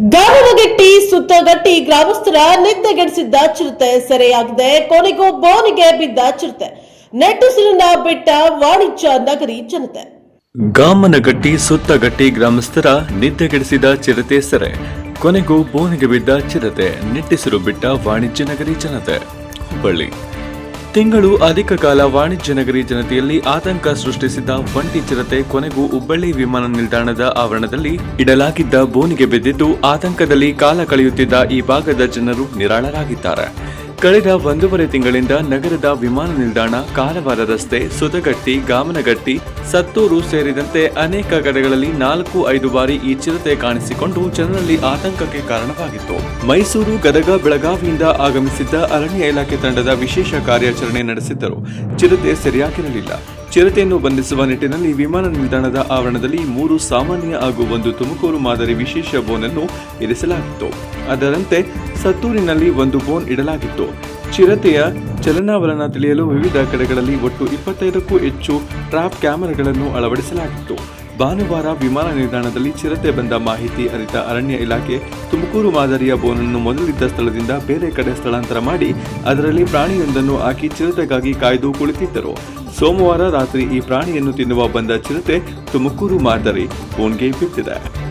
ಗಾವನಗಟ್ಟಿ, ಸುತ್ತಗಟ್ಟಿ ಗ್ರಾಮಸ್ಥರ ನಿದ್ದೆಗೆಡಿಸಿದ್ದ ಚಿರತೆ ಸೆರೆಯಾಗಿದೆ. ಕೊನೆಗೂ ಬೋನಿಗೆ ಬಿದ್ದ ಚಿರತೆ. ನೆಟ್ಟುಸಿರನ್ನ ಬಿಟ್ಟ, ವಾಣಿಜ್ಯ ನಗರಿ ಜನತೆ. ಗಾಮನಗಟ್ಟಿ, ಸುತ್ತಗಟ್ಟಿ ಗ್ರಾಮಸ್ಥರ ನಿದ್ದೆಗೆಡಿಸಿದ ಚಿರತೆ ಸೆರೆ. ಕೊನೆಗೂ ಬೋನಿಗೆ ಬಿದ್ದ ಚಿರತೆ. ನಿಟ್ಟಿಸಿರು ಬಿಟ್ಟ, ವಾಣಿಜ್ಯ ನಗರಿ ಜನತೆ. ಹುಬ್ಬಳ್ಳಿ. ತಿಂಗಳು ಅಧಿಕ ಕಾಲ ವಾಣಿಜ್ಯ ನಗರಿ ಜನತೆಯಲ್ಲಿ ಆತಂಕ ಸೃಷ್ಟಿಸಿದ್ದ ಒಂಟಿ ಚಿರತೆ ಕೊನೆಗೂ ಹುಬ್ಬಳ್ಳಿ ವಿಮಾನ ನಿಲ್ದಾಣದ ಆವರಣದಲ್ಲಿ ಇಡಲಾಗಿದ್ದ ಬೋನಿಗೆ ಬಿದ್ದಿದ್ದು ಆತಂಕದಲ್ಲಿ ಕಾಲ ಕಳೆಯುತ್ತಿದ್ದ ಈ ಭಾಗದ ಜನರು ನಿರಾಳರಾಗಿದ್ದಾರೆ. ಕಳೆದ ಒಂದೂವರೆ ತಿಂಗಳಿಂದ ನಗರದ ವಿಮಾನ ನಿಲ್ದಾಣ ಕಾರವಾರ ರಸ್ತೆ ಸುದಗಟ್ಟಿ ಗಾಮನಗಟ್ಟಿ ಸತ್ತೂರು ಸೇರಿದಂತೆ ಅನೇಕ ಕಡೆಗಳಲ್ಲಿ ನಾಲ್ಕು ಐದು ಬಾರಿ ಈ ಚಿರತೆ ಕಾಣಿಸಿಕೊಂಡು ಜನರಲ್ಲಿ ಆತಂಕಕ್ಕೆ ಕಾರಣವಾಗಿತ್ತು. ಮೈಸೂರು, ಗದಗ, ಬೆಳಗಾವಿಯಿಂದ ಆಗಮಿಸಿದ್ದ ಅರಣ್ಯ ಇಲಾಖೆ ತಂಡದ ವಿಶೇಷ ಕಾರ್ಯಾಚರಣೆ ನಡೆಸಿದ್ದರು. ಚಿರತೆ ಸರಿಯಾಗಿರಲಿಲ್ಲ. ಚಿರತೆಯನ್ನು ಬಂಧಿಸುವ ನಿಟ್ಟಿನಲ್ಲಿ ವಿಮಾನ ನಿಲ್ದಾಣದ ಆವರಣದಲ್ಲಿ ಮೂರು ಸಾಮಾನ್ಯ ಹಾಗೂ ಒಂದು ತುಮಕೂರು ಮಾದರಿ ವಿಶೇಷ ಬೋನ್ ಅನ್ನು ಇರಿಸಲಾಗಿತ್ತು. ಅದರಂತೆ ಸತ್ತೂರಿನಲ್ಲಿ ಒಂದು ಬೋನ್ ಇಡಲಾಗಿತ್ತು. ಚಿರತೆಯ ಚಲನಾವಲನ ತಿಳಿಯಲು ವಿವಿಧ ಕಡೆಗಳಲ್ಲಿ ಒಟ್ಟು ಇಪ್ಪತ್ತೈದಕ್ಕೂ ಹೆಚ್ಚು ಟ್ರಾಪ್ ಕ್ಯಾಮೆರಾಗಳನ್ನು ಅಳವಡಿಸಲಾಗಿತ್ತು. ಭಾನುವಾರ ವಿಮಾನ ನಿಲ್ದಾಣದಲ್ಲಿ ಚಿರತೆ ಬಂದ ಮಾಹಿತಿ ಅರಿತ ಅರಣ್ಯ ಇಲಾಖೆ ತುಮಕೂರು ಮಾದರಿಯ ಬೋನನ್ನು ಮೊದಲಿದ್ದ ಸ್ಥಳದಿಂದ ಬೇರೆ ಕಡೆ ಸ್ಥಳಾಂತರ ಮಾಡಿ, ಅದರಲ್ಲಿ ಪ್ರಾಣಿಯೊಂದನ್ನು ಹಾಕಿ ಚಿರತೆಗಾಗಿ ಕಾಯ್ದು ಕುಳಿತಿದ್ದರು. ಸೋಮವಾರ ರಾತ್ರಿ ಈ ಪ್ರಾಣಿಯನ್ನು ತಿನ್ನುವ ಬಂದ ಚಿರತೆ ತುಮಕೂರು ಮಾದರಿ ಬೋನ್ಗೆ ಬಿದ್ದಿದೆ.